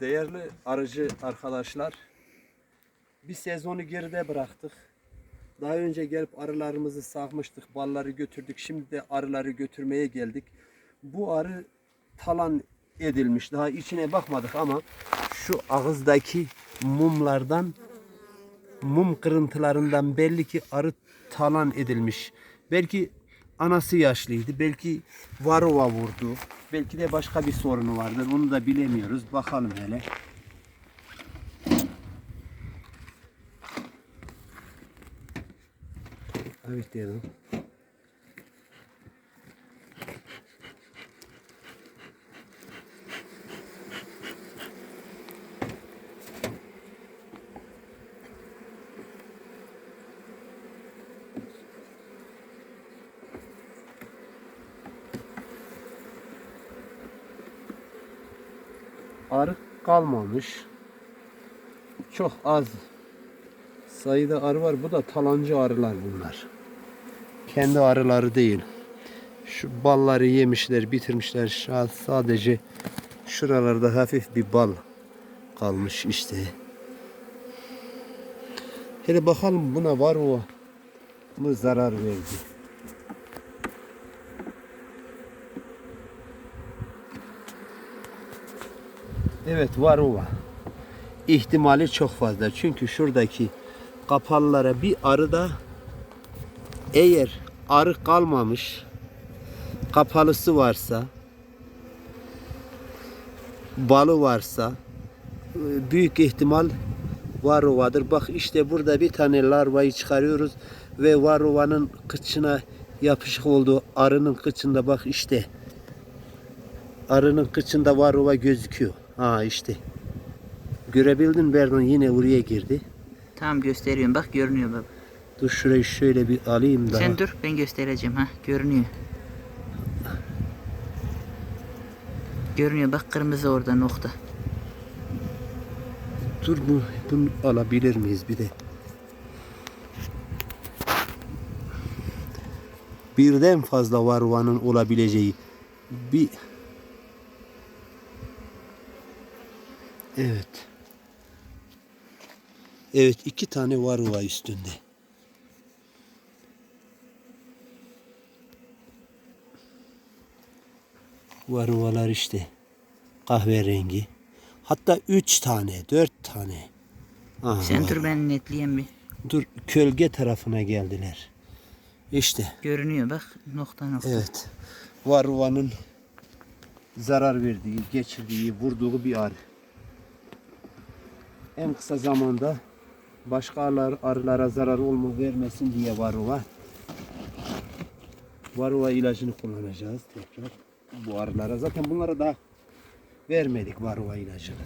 Değerli arıcı arkadaşlar, bir sezonu geride bıraktık. Daha önce gelip arılarımızı sağmıştık, balları götürdük. Şimdi de arıları götürmeye geldik. Bu arı talan edilmiş. Daha içine bakmadık ama şu ağızdaki mumlardan, mum kırıntılarından belli ki arı talan edilmiş. Belki anası yaşlıydı, belki varova vurdu, belki de başka bir sorunu vardır. Onu da bilemiyoruz. Bakalım hele. Evet diyelim. Arı kalmamış. Çok az sayıda arı var. Bu da talancı arılar bunlar. Kendi arıları değil. Şu balları yemişler, bitirmişler. Sadece şuralarda hafif bir bal kalmış işte. Hele bakalım buna var o mı zarar verdi. Evet var o var. İhtimali çok fazla. Çünkü şuradaki kapalılara bir arı da eğer arı kalmamış kapalısı varsa balı varsa e, büyük ihtimal varovadır. Bak işte burada bir tane larvayı çıkarıyoruz ve varovanın kıçına yapışık olduğu arının kıçında bak işte arının kıçında varova gözüküyor. Ha işte. Görebildin Berdan yine oraya girdi. Tamam gösteriyorum bak görünüyor baba. Dur şurayı şöyle bir alayım daha. Sen dur ben göstereceğim ha görünüyor. Görünüyor bak kırmızı orada nokta. Dur bu, bunu alabilir miyiz bir de? Birden fazla varvanın olabileceği bir Evet. Evet iki tane varva üstünde. Varvalar işte kahverengi. Hatta üç tane, dört tane. Aha. Sen dur ben netleyeyim bir. Dur kölge tarafına geldiler. İşte Görünüyor bak nokta nokta. evet. Varvanın zarar verdiği, geçirdiği, vurduğu bir arı. En kısa zamanda başka arılar, arılara zarar olma vermesin diye varva. Varva ilacını kullanacağız tekrar bu arılara. Zaten bunlara da vermedik varva ilacını.